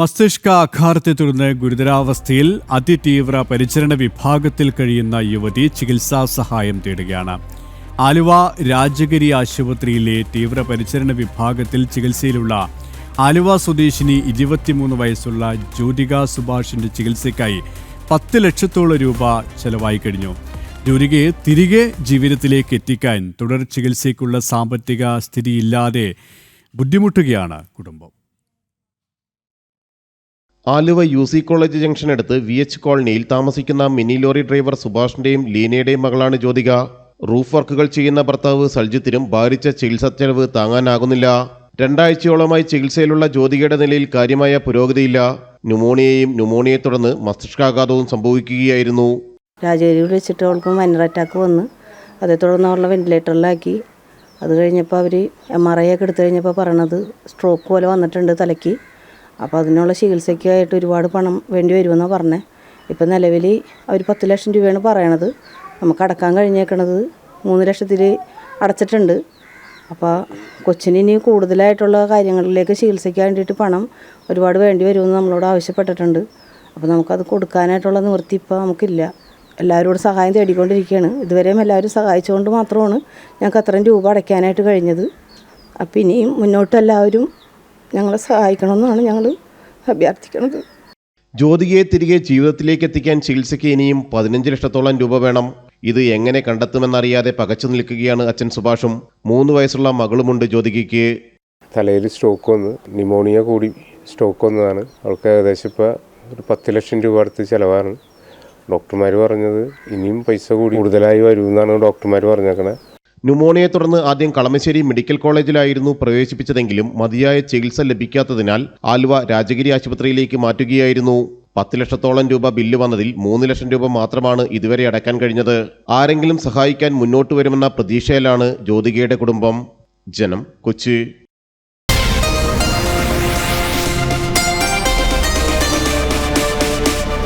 മസ്തിഷ്കാഘാതത്തെ തുടർന്ന് ഗുരുതരാവസ്ഥയിൽ അതിതീവ്ര പരിചരണ വിഭാഗത്തിൽ കഴിയുന്ന യുവതി ചികിത്സാ സഹായം തേടുകയാണ്. ആലുവ രാജഗിരി ആശുപത്രിയിലെ തീവ്ര പരിചരണ വിഭാഗത്തിൽ ചികിത്സയിലുള്ള ആലുവ സ്വദേശിനി ഇരുപത്തിമൂന്ന് വയസ്സുള്ള ജ്യോതിക സുഭാഷിന്റെ ചികിത്സയ്ക്കായി പത്ത് ലക്ഷത്തോളം രൂപ ചെലവായി കഴിഞ്ഞു. ജ്യോതികയെ തിരികെ ജീവിതത്തിലേക്ക് എത്തിക്കാൻ തുടർ ചികിത്സയ്ക്കുള്ള സാമ്പത്തിക സ്ഥിതിയില്ലാതെ ബുദ്ധിമുട്ടുകയാണ് കുടുംബം. ആലുവ യു സി കോളേജ് ജംഗ്ഷനടുത്ത് വി എച്ച് കോളനിയിൽ താമസിക്കുന്ന മിനി ലോറി ഡ്രൈവർ സുഭാഷിന്റെയും ലീനയുടെയും മകളാണ് ജ്യോതിക. റൂഫ് വർക്കുകൾ ചെയ്യുന്ന ഭർത്താവ് സൽജിത്തിനും ഭാരിച്ച ചികിത്സാ ചെലവ് താങ്ങാനാകുന്നില്ല. രണ്ടാഴ്ചയോളമായി ചികിത്സയിലുള്ള ജ്യോതികയുടെ നിലയിൽ കാര്യമായ പുരോഗതിയില്ല. ന്യൂമോണിയയും ന്യൂമോണിയയെ തുടർന്ന് മസ്തിഷ്കാഘാതവും സംഭവിക്കുകയായിരുന്നു. രാജഗിരിയിൽ വെച്ചിട്ട് അവൾക്ക് മൈനർ അറ്റാക്ക് വന്ന്. അതേ തുടർന്ന് അവളെ വെന്റിലേറ്ററിലാക്കി അത് കഴിഞ്ഞപ്പോൾ അവർ എം ആർ ഐ ഒക്കെ എടുത്തു കഴിഞ്ഞപ്പോൾ പറയണത് സ്ട്രോക്ക് പോലെ വന്നിട്ടുണ്ട് തലയ്ക്ക്. അപ്പോൾ അതിനുള്ള ചികിത്സയ്ക്കായിട്ട് ഒരുപാട് പണം വേണ്ടി വരുമെന്നാണ് പറഞ്ഞത് ഇപ്പം നിലവിൽ അവർ പത്ത് ലക്ഷം രൂപയാണ് പറയണത്. നമുക്ക് അടക്കാൻ കഴിഞ്ഞേക്കണത് മൂന്ന് ലക്ഷത്തിൽ അടച്ചിട്ടുണ്ട്. അപ്പോൾ കൊച്ചിന് ഇനി കൂടുതലായിട്ടുള്ള കാര്യങ്ങളിലേക്ക് ചികിത്സയ്ക്ക് വേണ്ടിയിട്ട് പണം ഒരുപാട് വേണ്ടി വരുമെന്ന് നമ്മളോട് ആവശ്യപ്പെട്ടിട്ടുണ്ട്. അപ്പോൾ നമുക്കത് കൊടുക്കാനായിട്ടുള്ള നിവൃത്തി ഇപ്പോൾ നമുക്കില്ല. എല്ലാവരോടും സഹായം തേടിക്കൊണ്ടിരിക്കുകയാണ്. ഇതുവരെയും എല്ലാവരും സഹായിച്ചുകൊണ്ട് മാത്രമാണ് ഞങ്ങൾക്ക് അത്രയും രൂപ അടയ്ക്കാനായിട്ട് കഴിഞ്ഞത്. അപ്പം ഇനിയും മുന്നോട്ട് എല്ലാവരും ഞങ്ങളെ സഹായിക്കണമെന്നാണ് ഞങ്ങൾ അഭ്യർത്ഥിക്കുന്നത്. ജ്യോതികയെ തിരികെ ജീവിതത്തിലേക്ക് എത്തിക്കാൻ ചികിത്സയ്ക്ക് ഇനിയും പതിനഞ്ച് ലക്ഷത്തോളം രൂപ വേണം. ഇത് എങ്ങനെ കണ്ടെത്തുമെന്നറിയാതെ പകച്ചു നിൽക്കുകയാണ് അച്ഛൻ സുഭാഷും. മൂന്ന് വയസ്സുള്ള മകളുമുണ്ട് ജ്യോതികയ്ക്ക്. തലയിൽ സ്ട്രോക്ക് വന്ന് ന്യൂമോണിയ കൂടി സ്ട്രോക്ക് വന്നതാണ്. അവൾക്ക് ഏകദേശം ഇപ്പോൾ ഒരു പത്ത് ലക്ഷം രൂപ അടുത്ത് ചിലവാണ്. ഡോക്ടർമാർ പറഞ്ഞത് ഇനിയും പൈസ കൂടി കൂടുതലായി വരുമെന്നാണ് ഡോക്ടർമാർ പറഞ്ഞേക്കണത് ന്യൂമോണിയയെ തുടർന്ന് ആദ്യം കളമശ്ശേരി മെഡിക്കൽ കോളേജിലായിരുന്നു പ്രവേശിപ്പിച്ചതെങ്കിലും മതിയായ ചികിത്സ ലഭിക്കാത്തതിനാൽ ആലുവ രാജഗിരി ആശുപത്രിയിലേക്ക് മാറ്റുകയായിരുന്നു. പത്ത് ലക്ഷത്തോളം രൂപ ബില്ല് വന്നതിൽ മൂന്ന് ലക്ഷം രൂപ മാത്രമാണ് ഇതുവരെ അടയ്ക്കാൻ കഴിഞ്ഞത്. ആരെങ്കിലും സഹായിക്കാൻ മുന്നോട്ട് വരുമെന്ന പ്രതീക്ഷയിലാണ് ജ്യോതികയുടെ കുടുംബം. ജനം കൊച്ചി.